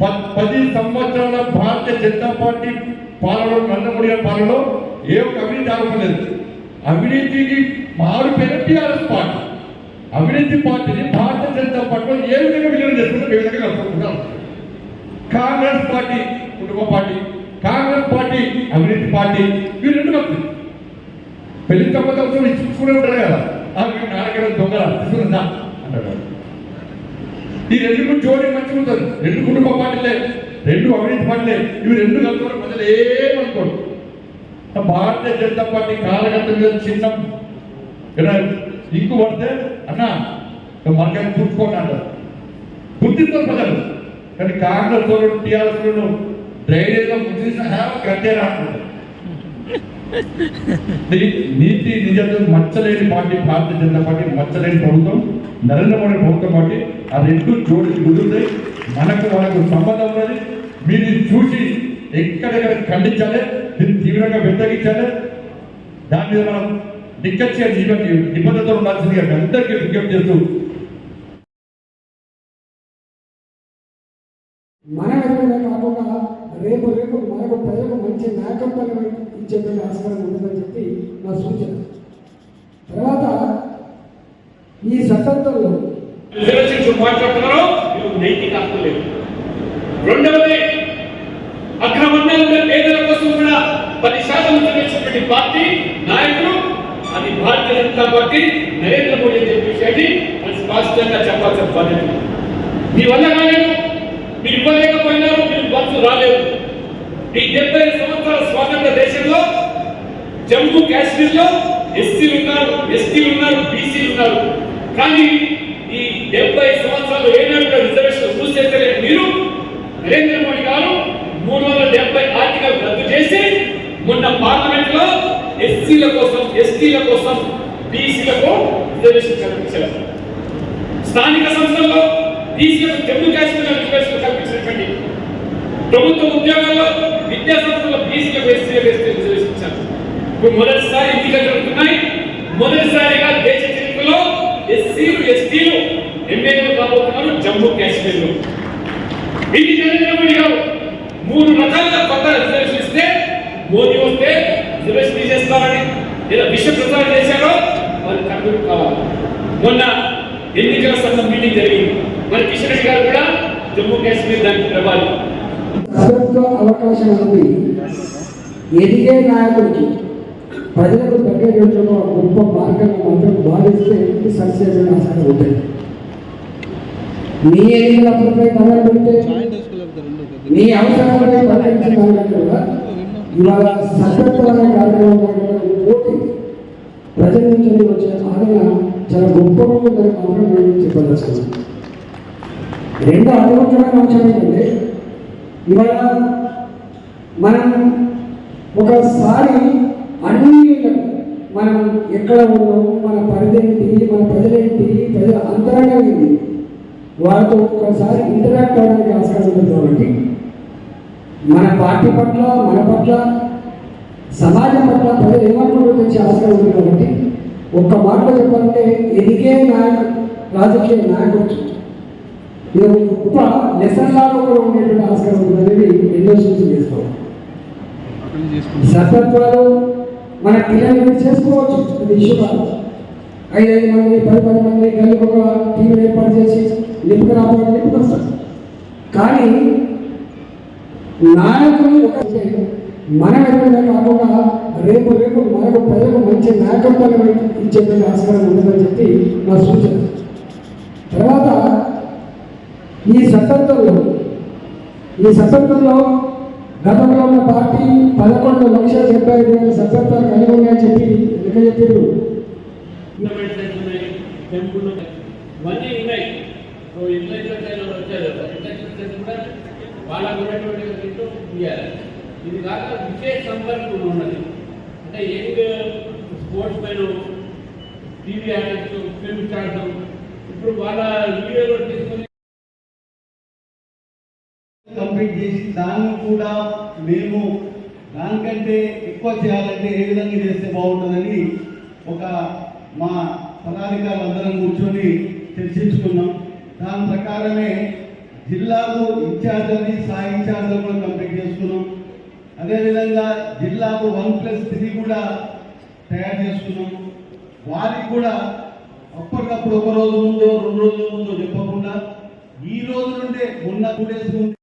పది సంవత్సరాల భారతీయ జనతా పార్టీ పాలనలో నరేంద్ర గారి పాలనలో ఏ ఒక్క అవినీతి ఆరోపణ అవినీతికి మారు పేరు టీఆర్ఎస్ పార్టీ. అవినీతి పార్టీని భారతీయ జనతా పార్టీలో ఏ విధంగా విలీనం చేసుకుంటే ఏ విధంగా కలుపుకుంటున్నారు కాంగ్రెస్ పార్టీ కుటుంబ పార్టీ కాంగ్రెస్ పార్టీ అవినీతి పార్టీ ఇవి రెండు కలిసి. పెళ్ళి తప్పక ఇచ్చుకునే ఉంటారు కదా. ఆ నాన్నగారు దొంగల తీసుకుందా అంటాడు ఈ రెండు జోడి మంచిగా ఉంటుంది రెండు కుటుంబ పాటలే రెండు అవినీతి పాటలే ఇవి రెండు కలుపుకొని ప్రజలు ఏమనుకోరు భారతీయ జనతా పార్టీ కాలగట్ట మీద చిన్న ఇంకు పడితే అన్న మనకైనా చూసుకోండి అంటారు. గుర్తిస్తారు ప్రజలు. కానీ కాంగ్రెస్ వాళ్ళు టీఆర్ఎస్ వాళ్ళు ధైర్యంగా గుర్తించిన కట్టేరా అంటారు నీతి నిజంగా మచ్చలేని పార్టీ భారతీయ జనతా పార్టీ మచ్చలేని ప్రభుత్వం నరేంద్ర మోడీ ప్రభుత్వం పార్టీ ఆ రెండు జోడి కుదురుతాయి మనకు మనకు సంబంధం ఉన్నది. మీరు చూసి ఎక్కడెక్కడ ఖండించాలి దీన్ని తీవ్రంగా వ్యతిరేకించాలి. దాని మీద మనం నిక్కచ్చిగా జీవన నిబద్ధత ఉండాల్సిందిగా అందరికీ విజ్ఞప్తి చేస్తూ మన విధంగా కాకుండా రేపు రేపు మనకు ప్రజలకు మంచి నాయకత్వం ఇచ్చే ఆస్కారం ఉంటుందని చెప్పి నా సూచన. తర్వాత ఈ సతత్వంలో మీకు హక్కు లేదు. రెండవది అగ్రవర్ణాలుగా పేదల కోసం కూడా పది శాతం నిర్ణయించినటువంటి పార్టీ నాయకులు అది భారతీయ జనతా పార్టీ నరేంద్ర మోడీ అని చెప్పేసి అది స్పష్టంగా చెప్పాల్సిన బాధ్యత. మీ వల్ల కాలేదు మీరు ఇవ్వలేకపోయినారు మీరు బస్సు రాలేదు. ఈ డెబ్బై సంవత్సరాల స్వాతంత్ర దేశంలో జమ్మూ కాశ్మీర్లో ఎస్సీలు ఉన్నారు ఎస్టీలు ఉన్నారు బీసీలు ఉన్నారు. కానీ ఈ డెబ్బై సంవత్సరాలు ఏనాడు రిజర్వేషన్ నరేంద్ర మోడీ గారు మూడు వందల డెబ్బై ఆర్టికల్ రద్దు చేసి మొన్న పార్లమెంట్లో ఎస్సీల కోసం ఎస్టీల కోసం బీసీలకు రిజర్వేషన్ కల్పించారు. స్థానిక సంస్థల్లో బీసీలకు జమ్మూ కాశ్మీర్ రిజర్వేషన్ కల్పించినటువంటి ప్రభుత్వ ఉద్యోగాల్లో విద్యా సంస్థల్లో బీసీలకు ఎస్సీలకు ఎస్టీ రిజర్వేషన్ ఇచ్చారు. ఇప్పుడు మొదటిసారి ఎన్నికలు జరుగుతున్నాయి. మొదటిసారిగా దేశ చరిత్రలో ఎస్సీలు ఎస్టీలు ఎమ్మెల్యేలు కాబోతున్నారు జమ్మూ కాశ్మీర్లో. ఇది నరేంద్ర మోడీ గారు మూడు రకాల కొత్త రిజర్వేషన్ ఇస్తే మోదీ వస్తే రిజర్వేషన్ తీసేస్తారని లేదా విష ప్రచారం చేశారో వారు కన్నులు కావాలి. మొన్న ఎన్నికల సంఘం మీటింగ్ జరిగింది. మరి కిషన్ రెడ్డి గారు కూడా జమ్మూ కాశ్మీర్ దానికి ప్రభావి. అవకాశం ఉంది. ఎదిగే నాయకుడికి ప్రజలకు దగ్గర గొప్ప మార్గం మాత్రం భావిస్తే సక్సెస్ అయ్యే ఆస్కారం ఉంటుంది మీ ఎన్నికలపై పనులు పెడితే మీ అవసరాలపై ఇవాళ కార్యక్రమం పోటీ ప్రజల నుంచి వచ్చే ఆదరణ చాలా ఉందని మాత్రం నేను చెప్పదలుచుకున్నాను. రెండో అంశం ఏంటంటే ఇవాళ మనం ఒకసారి అన్ని మనం ఎక్కడ ఉన్నాము మన పరిధి ఏంటి మన ప్రజలేంటి ప్రజల అంతరంగం ఏంటి? వాళ్ళతో ఒకసారి ఇంటరాక్ట్ అవ్వడానికి ఆస్కారం ఉంటుంది కాబట్టి మన పార్టీ పట్ల మన పట్ల సమాజం పట్ల ప్రజలు ఏమనుకుంటూ వచ్చే ఆస్కారం ఉంది కాబట్టి ఒక్క మాటలో చెప్పాలంటే ఎదిగే నాయకుడు రాజకీయ నాయకుడు ఇది ఒక గొప్ప లెసన్ లాగా కూడా ఉండేటువంటి ఆస్కారం అనేది ఎన్నో సూచన చేసుకోవాలి. సతత్వాలు మన పిల్లలు చేసుకోవచ్చు అది ఇష్యూ కాదు. ఐదైదు మంది పది పది మంది కలిపి ఒక టీవీ ఏర్పాటు చేసి నిపుక రాబోయే నిపుకొస్తాం కానీ నాయకులు ఒక మనం ఎదురుగా కాకుండా రేపు రేపు మనకు ప్రజలకు మంచి నాయకత్వాన్ని ఇచ్చేటువంటి ఆస్కారం ఉందని చెప్పి నా సూచన. తర్వాత ఈ సతంత్రంలో ఈ సతంత్రంలో గతంలో ఉన్న పార్టీ పదకొండు లక్షల డెబ్బై ఐదు వేల సభ్యత్వాలు కలిగి ఉన్నాయని చెప్పి లెక్క చెప్పారు ఇవన్నీ ఉన్నాయి సో ఇంటర్నేషనల్ వచ్చారు ఇంటర్నేషనల్ కూడా వాళ్ళకు ఉన్నటువంటి దీంట్లో ఇవ్వాలి ఇది కాక విశేష సంపర్కం ఉన్నది అంటే young sportsmen TV artist film stars ఇప్పుడు వాళ్ళ వీడియోలో తీసుకొని కంప్లీట్ చేసి దాన్ని కూడా మేము దానికంటే ఎక్కువ చేయాలంటే ఏ విధంగా చేస్తే బాగుంటుందని ఒక మా పదాధికారులందరం కూర్చొని చర్చించుకున్నాం. దాని ప్రకారమే జిల్లాకు ఇన్ఛార్జ్ అని సాయి కూడా కంప్లీట్ చేసుకున్నాం. అదేవిధంగా జిల్లాకు వన్ ప్లస్ త్రీ కూడా తయారు చేసుకున్నాం. వారికి కూడా అప్పటికప్పుడు ఒక రోజు ముందో రెండు రోజుల ముందో చెప్పకుండా ఈ రోజు నుండే ఉన్న టూ డేస్ ముందు